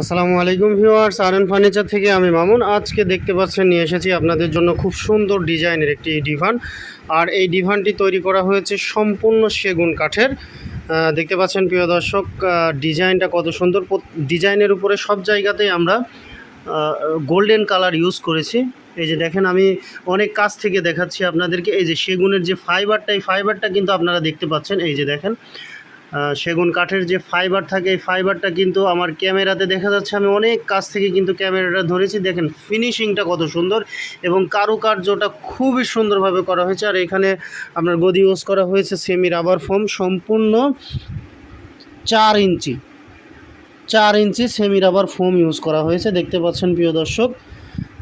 আসসালামু আলাইকুম viewers R furniture থেকে আমি মামুন। আজকে দেখতে পাচ্ছেন, নিয়ে এসেছি আপনাদের জন্য খুব সুন্দর ডিজাইনের একটি ডিভান। আর এই ডিভানটি তৈরি করা হয়েছে সম্পূর্ণ সেগুন কাঠের। দেখতে পাচ্ছেন প্রিয় দর্শক ডিজাইনটা কত সুন্দর। ডিজাইনের উপরে সব জায়গাতেই আমরা গোল্ডেন কালার ইউজ করেছি। এই যে দেখেন, আমি অনেক কাছ থেকে দেখাচ্ছি আপনাদেরকে। এই যে সেগুনের যে ফাইবারটা এই ফাইবারটা কিন্তু আপনারা দেখতে পাচ্ছেন। এই যে দেখেন সেগুন কাঠের যে ফাইবার থাকে, এই ফাইবারটা কিন্তু আমার ক্যামেরাতে দেখা যাচ্ছে। আমি অনেক কাছ থেকে কিন্তু ক্যামেরাটা ধরেছি। দেখেন ফিনিশিংটা কত সুন্দর এবং কারুকার্যটা খুবই সুন্দরভাবে করা হয়েছে। আর এখানে আপনার গদি ইউজ করা হয়েছে সেমি রাবার ফোম সম্পূর্ণ চার ইঞ্চি। চার ইঞ্চি সেমি রাবার ফোম ইউজ করা হয়েছে। দেখতে পাচ্ছেন, প্রিয় দর্শক,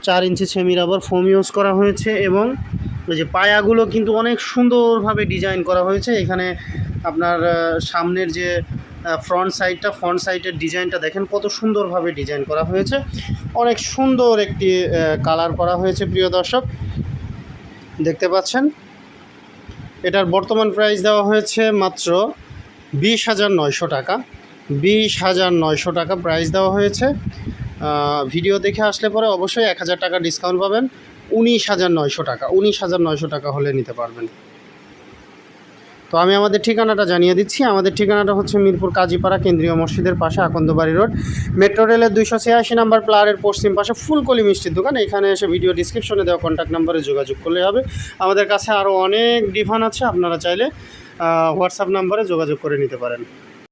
চার ইঞ্চি সেমি রাবার ফোম ইউজ করা হয়েছে এবং ওই যে পায়াগুলো কিন্তু অনেক সুন্দরভাবে ডিজাইন করা হয়েছে। এখানে আপনার সামনের যে ফ্রন্ট সাইডটা ফ্রন্ট সাইডের ডিজাইনটা দেখেন কত সুন্দরভাবে ডিজাইন করা হয়েছে। অনেক সুন্দর একটি কালার করা হয়েছে প্রিয় দর্শক। দেখতে পাচ্ছেন? এটার বর্তমান প্রাইস দেওয়া হয়েছে মাত্র বিশ হাজার নয়শো টাকা। বিশ হাজার নয়শো টাকা প্রাইস দেওয়া হয়েছে। ভিডিও দেখে আসলে পরে অবশ্যই এক হাজার টাকা ডিসকাউন্ট পাবেন। উনিশ হাজার নয়শো টাকা, উনিশ হাজার নয়শো টাকা হলে নিতে পারবেন। তো আমি আমাদের ঠিকানাটা জানিয়ে দিচ্ছি। আমাদের ঠিকানাটা হচ্ছে মিরপুর কাজীপাড়া কেন্দ্রীয় মসজিদের পাশে আকন্দবাড়ি রোড। মেট্রো রেলের দুইশো ছিয়াশি নাম্বার প্লারের পশ্চিম পাশে ফুলকলি মিষ্টির দোকান। এখানে এসে ভিডিও ডিসক্রিপশনে দেওয়া কন্ট্যাক্ট নাম্বারে যোগাযোগ করলে হবে। আমাদের কাছে আরও অনেক ডিফান আছে। আপনারা চাইলে হোয়াটসঅ্যাপ নাম্বারে যোগাযোগ করে নিতে পারেন।